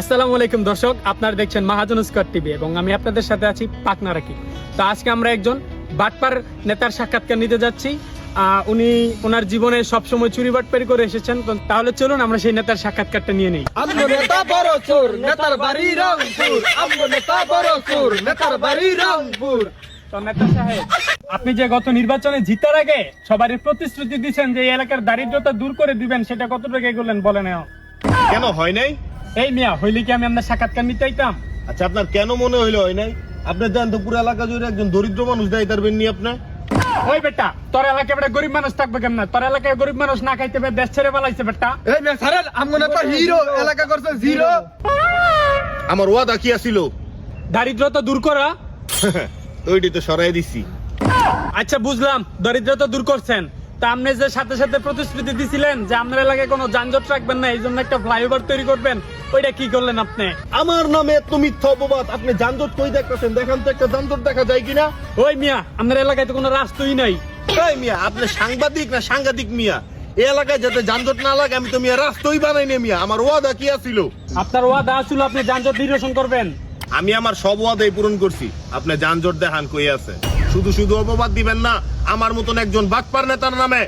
আসসালামু আলাইকুম দর্শক আপনারা দেখছেন মাহাজন স্কট টিভি এবং আমি আপনাদের সাথে আছি পাকনা রাখি তো আজকে আমরা একজন বাটপার নেতার সাক্ষাৎকার নিতে যাচ্ছি। উনি ওনার জীবনে সবসময় চুরি বাটপারি করে এসেছেন। তো তাহলে চলুন আমরা সেই নেতার সাক্ষাৎকারটা নিয়ে নিই। নেতা বড় চোর নেতার বাড়ি রংপুর। নেতা বড় চোর নেতার বাড়ি রংপুর। তো নেতা সাহেব আপনি যে গত নির্বাচনে জিতার আগে সবারই প্রতিশ্রুতি দিচ্ছেন যে এলাকার দারিদ্রতা দূর করে দিবেন সেটা কতটুকু এগোলেন বলেন এখন। কেন হয় নাই? এই মিয়া হইলে কি আমি আপনার সাক্ষাৎকার নিতে চাইতাম আচ্ছা আপনার কেন মনে হইল হয় নাই? আপনার দেন তো পুরো এলাকা জুড়ে একজন দরিদ্র মানুষ দেয় তারবেন নি আপনি? ওই বেটা তোর এলাকায় বেটা গরিব মানুষ থাকবে কেমন? তোর এলাকায় গরিব মানুষ না খাইতে পেয়ে দেশ ছেড়ে পালাইছে বেটা। এই মে সারেন আমগো নেতা হিরো এলাকা করছে জিরো। আমার ওয়াদা কি আছিল? দারিদ্রতা দূর করা। ওইটি তো সরাই দিছি। আচ্ছা বুঝলাম দরিদ্রতা দূর করছেন। তা আপনি যে সাথে সাথে প্রতিশ্রুতি দিছিলেন যে আপনার এলাকায় কোনো যানজট রাখবেন না এই জন্য একটা ফ্লাইওভার তৈরি করবেন। ওইটা কি করলেন আপনি? আমার নামে এত মিথ্যা অপবাদ আপনি যানজট কই দেখতেছেন? দেখান তো একটা যানজট দেখা যায় কিনা। ওই মিয়া আপনার এলাকায় তো কোনো রাস্তাই নাই। মিয়া আপনি সাংবাদিক না সাংঘাতিক মিয়া? এই এলাকায় যাতে যানজট না লাগে আমি তো মিয়া রাস্তাই বানাই না মিয়া। আমার ওয়াদা কি আছিল? আপনার ওয়াদা ছিল আপনি যানজট নিরসন করবেন। আমি আমার সব ওয়াদাই পূরণ করছি। আপনি যানজট দেখান কই আছে। শুধু শুধু অপবাদ দিবেন না আমার মতন একজন বাটপার নেতার নামে।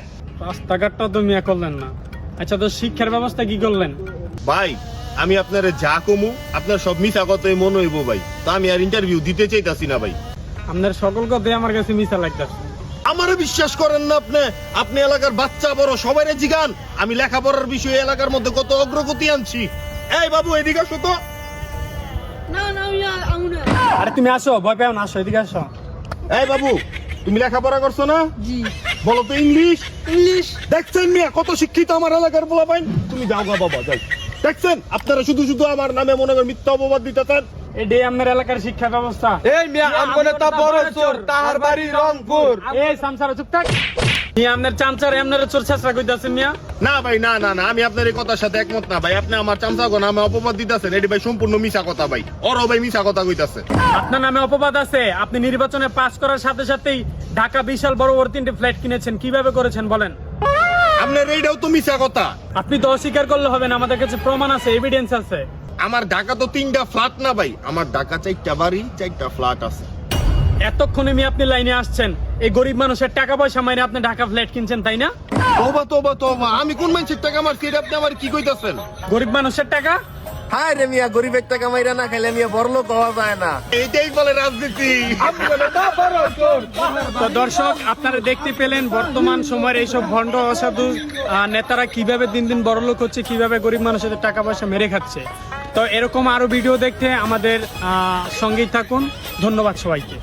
রাস্তাঘাটটা তো মিয়া করলেন না। আচ্ছা তো শিক্ষার ব্যবস্থা কি করলেন? ভাই আমি আপনার যা কমু আপনার সব মিশা কথাই মনে হইব ভাই। তা আমি আর ইন্টারভিউ দিতে চাইতাছি না ভাই। আপনার সকল কথাই আমার কাছে মিশা লাগতেছে। আমারে বিশ্বাস করেন না আপনি? আপনি এলাকার বাচ্চা বড় সবাইরে জিগান। আমি লেখাপড়ার বিষয়ে এলাকার মধ্যে কত অগ্রগতি আনছি। এই বাবু এদিকে আসো তো। না না আমি আরে তুমি আসো ভয় পেও না আসো এদিকে আসো। এই বাবু তুমি লেখাপড়া করছ না? জি। বলো তো ইংলিশ। ইংলিশ। দেখছেন মিয়া কত শিক্ষিত আমার এলাকার বলা পাইন তুমি যাও গা বাবা যাই দেখছেন আপনারা শুধু শুধু আমার নামে মনে করেন মিথ্যা অপবাদ দিতেছেন? এটাই আপনার এলাকার শিক্ষা ব্যবস্থা। এই মিয়া আমগো নেতা বড় চোর তাহার বাড়ি রংপুর। এই সামসারা চুপ থাক। আপনার চামচার আপনার চোর চেষ্টা কইতাছেন মিয়া। না ভাই না না না আমি আপনার এই কথার সাথে একমত না ভাই। আপনি আমার চামচা নামে অপবাদ দিতেছেন। এটি ভাই সম্পূর্ণ মিশা কথা ভাই। ওরও ভাই মিশা কথা কইতাছে। আপনার নামে অপবাদ আছে। আপনি নির্বাচনে পাস করার সাথে সাথেই ঢাকা বিশাল বড় বড় তিনটে ফ্ল্যাট কিনেছেন। কীভাবে করেছেন বলেন? আপনার এইটাও তো মিশা কথা। আপনি তো অস্বীকার করলে হবে না আমাদের কাছে প্রমাণ আছে এভিডেন্স আছে। আমার ঢাকা তো তিনটা ফ্ল্যাট না ভাই। আমার ঢাকা চারটা বাড়ি চারটা ফ্ল্যাট আছে। এতক্ষণে মি আপনি লাইনে আসছেন। এই গরিব মানুষের টাকা পয়সা মাইনে আপনি ঢাকা ফ্ল্যাট কিনছেন তাই না? তোবা তোবা তোবা আমি কোন মানুষের টাকা আপনি আমার কি কইতাছেন? গরিব মানুষের টাকা? হায় রে মিয়া গরিব একটা কামাইরা না খাইলে মিয়া হওয়া যায় না। এইটাই বলে রাজনীতি। তো দর্শক আপনারা দেখতে পেলেন বর্তমান সময়ের এইসব ভণ্ড অসাধু আহ, নেতারা কীভাবে দিন দিন বড়লোক হচ্ছে কীভাবে গরিব মানুষের টাকা পয়সা মেরে খাচ্ছে। তো এরকম আরও ভিডিও দেখতে আমাদের সঙ্গেই থাকুন। ধন্যবাদ সবাইকে।